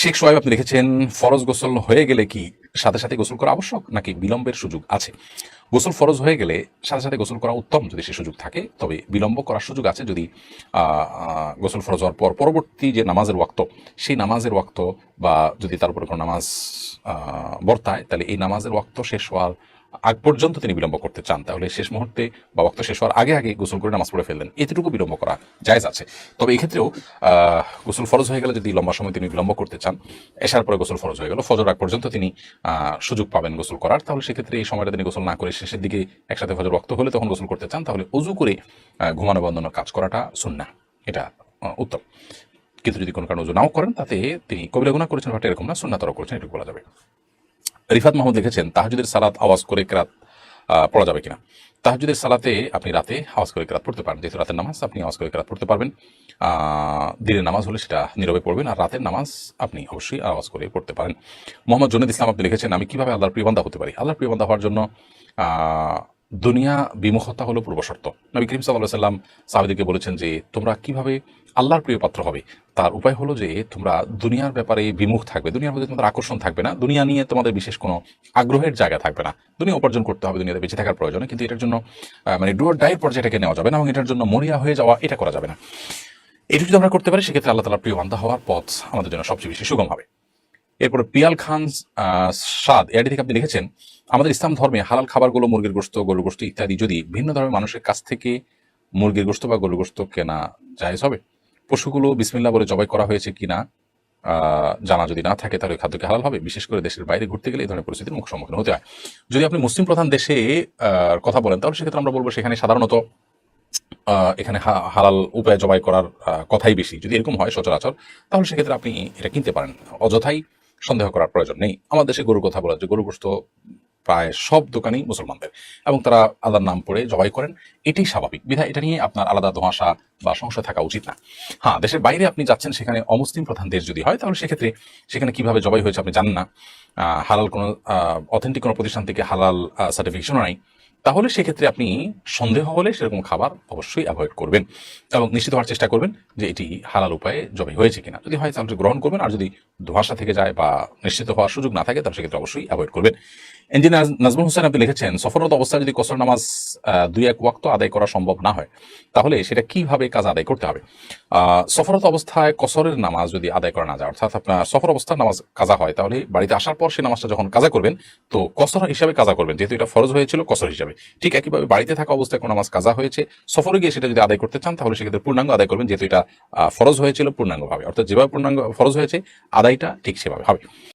শেখ সোহেব আপনি লিখেছেন ফরজ গোসল হয়ে গেলে কি সাথে সাথে গোসল করা আবশ্যক, নাকি বিলম্বের সুযোগ আছে? গোসল ফরজ হয়ে গেলে সাথে সাথে গোসল করা উত্তম যদি সে সুযোগ থাকে, তবে বিলম্ব করার সুযোগ আছে যদি গোসল ফরজ হওয়ার পর পরবর্তী যে নামাজের ওয়াক্ত, সেই নামাজের ওয়াক্ত বা যদি তার উপরে কোনো নামাজ বর্তায়, তাহলে এই নামাজের ওয়াক্ত শেষ হওয়ার আগ পর্যন্ত তিনি বিলম্ব করতে চান, তাহলে শেষ মুহূর্তে বা ওয়াক্ত শেষ হওয়ার আগে আগে গোসল করে নামাজ পড়ে ফেললেন। এতটুকু বিলম্ব করা জায়েজ আছে। তবে এক্ষেত্রেও গোসল ফরজ হয়ে গেলে যদি লম্বা সময় তিনি বিলম্ব করতে চান, এসার পরে গোসল ফরজ হয়ে গেল। ফজর আগ পর্যন্ত তিনি সুযোগ পাবেন গোসল করার। তাহলে সেক্ষেত্রে এই সময়টা তিনি গোসল না করে শেষের দিকে একসাথে ফজর রক্ত হলে তখন গোসল করতে চান, তাহলে অজু করে ঘুমানো বন্ধনের কাজ করাটা সুন্না এটা উত্তম। কিন্তু যদি কোনো কারণে অজু নাও করেন, তাতে তিনি কবিরা গুণা করেছেন, বাট এরকম না সুন্নাতর করেছেন, এটুকু বলা যাবে। রিফাত মাহমুদ লিখেছেন, তাহাজুদের সালাত আওয়াজ করে কেরাত পড়া যাবে কিনা? তাহাজুদের সালাতে আপনি রাতে আওয়াজ করে কেরাত পড়তে পারেন। যেহেতু রাতের নামাজ, আপনি আওয়াজ করে কেরাত পড়তে পারবেন। দিনের নামাজ হলে সেটা নীরবে পড়বেন আর রাতের নামাজ আপনি অবশ্যই আওয়াজ করে পড়তে পারেন। মোহাম্মদ জুনেদ ইসলাম আপনি লিখেছেন, আমি কীভাবে আল্লাহর প্রিয়বান্ধা হতে পারি? আল্লাহর প্রিয়বান্ধা হওয়ার জন্য দুনিয়া বিমুখতা হলো পূর্ব শর্ত। নবী করিম সাল্লাহ সাল্লাম সাহাবিদেরকে বলেছেন যে, তোমরা কীভাবে আল্লাহর প্রিয় পাত্র হবে? তার উপায় হলো যে, তোমরা দুনিয়ার ব্যাপারে বিমুখ থাকবে। দুনিয়ার মধ্যে তোমাদের আকর্ষণ থাকবে না। দুনিয়া নিয়ে তোমাদের বিশেষ কোনো আগ্রহের জায়গা থাকবে না। দুনিয়া উপার্জন করতে হবে দুনিয়াতে, বেঁচে থাকার প্রয়োজনে। কিন্তু এটার জন্য মানে ডুয়ার ডায়ের পর্যায়টাকে নেওয়া যাবে না এবং এটার জন্য মরিয়া হয়ে যাওয়া এটা করা যাবে না। এটুকু যদি আমরা করতে পারি, সেক্ষেত্রে আল্লাহ তালার প্রিয় বান্ধা হওয়ার পথ আমাদের জন্য সবচেয়ে বেশি সুগম হবে। এরপরে পিয়াল খান সাদ এআডি থেকে আপনি লিখেছেন, আমাদের ইসলাম ধর্মে হালাল খাবারগুলো, মুরগির গোস্ত গরুর গোস্ত ইত্যাদি, যদি ভিন্ন ধর্মের মানুষের কাছ থেকে মুরগির গোস্ত বা গরুর গোস্ত কেনা জায়েজ হবে? পশুগুলো বিসমিল্লা বলে জবাই করা হয়েছে কিনা জানা যদি না থাকে, তাহলে খাদ্যকে হালাল হবে। বিশেষ করে দেশের বাইরে ঘুরতে গেলে এই ধরনের পরিস্থিতির মুখ সম্মুখীন হতে হয়। যদি আপনি মুসলিম প্রধান দেশে কথা বলেন, তাহলে সেক্ষেত্রে আমরা বলব সেখানে সাধারণত এখানে হালাল উপায় জবাই করার কথাই বেশি। যদি এরকম হয় সচরাচর, তাহলে সেক্ষেত্রে আপনি এটা কিনতে পারেন। অযথাই সন্দেহ করার প্রয়োজন নেই। আমাদের দেশে গরুর কথা বলা যে গরু গোস্ত প্রায় সব দোকানেই মুসলমানদের। এবং তারা আল্লাহর নাম পড়ে জবাই করেন। এটাই স্বাভাবিক। বিধায় এটা নিয়ে আপনার আলাদা ধোঁয়াশা বা সংশয় থাকা উচিত না। হ্যাঁ দেশের বাইরে আপনি যাচ্ছেন, সেখানে অমুসলিম প্রধান দেশ যদি হয়, তাহলে সেক্ষেত্রে সেখানে কীভাবে জবাই হয়েছে আপনি জানেন না। হালাল কোনো অথেন্টিক কোনো প্রতিষ্ঠান থেকে হালাল সার্টিফিকেশনও নাই। তাহলে সেক্ষেত্রে আপনি সন্দেহ হলে সেরকম খাবার অবশ্যই অ্যাভয়েড করবেন এবং নিশ্চিত হওয়ার চেষ্টা করবেন যে এটি হালাল উপায়ে জবাই হয়েছে কিনা। যদি হয় তাহলে গ্রহণ করবেন, আর যদি ধোঁয়াশা থেকে যায় বা নিশ্চিত হওয়ার সুযোগ না থাকে, তাহলে সেক্ষেত্রে অবশ্যই অ্যাভয়েড করবেন। ইঞ্জিনিয়ার নাজমুল হোসেন আপনি লিখেছেন সফররত অবস্থায় যদি কসর নামাজ দুই এক ওয়াক্ত আদায় করা সম্ভব না হয় তাহলে সেটা কীভাবে কাজ আদায় করতে হবে? আহ, সফরত অবস্থায় কসরের নামাজ যদি আদায় করা না যায় অর্থাৎ আপনার সফর অবস্থায় নামাজ কাজা হয় তাহলে বাড়িতে আসার পর সেই নামাজটা যখন কাজা করবেন তো কসর হিসাবে কাজা করবেন যেহেতু এটা ফরজ হয়েছিল কসর হিসাবে। ঠিক একইভাবে বাড়িতে থাকা অবস্থায় কোনো নামাজ কাজা হয়েছে সফরে গিয়ে সেটা যদি আদায় করতে চান তাহলে সেক্ষেত্রে পূর্ণাঙ্গ আদায় করবেন যেহেতু এটা ফরজ হয়েছিল পূর্ণাঙ্গভাবে। অর্থাৎ যেভাবে পূর্ণাঙ্গ ফরজ হয়েছে আদায়টা ঠিক সেভাবে হবে।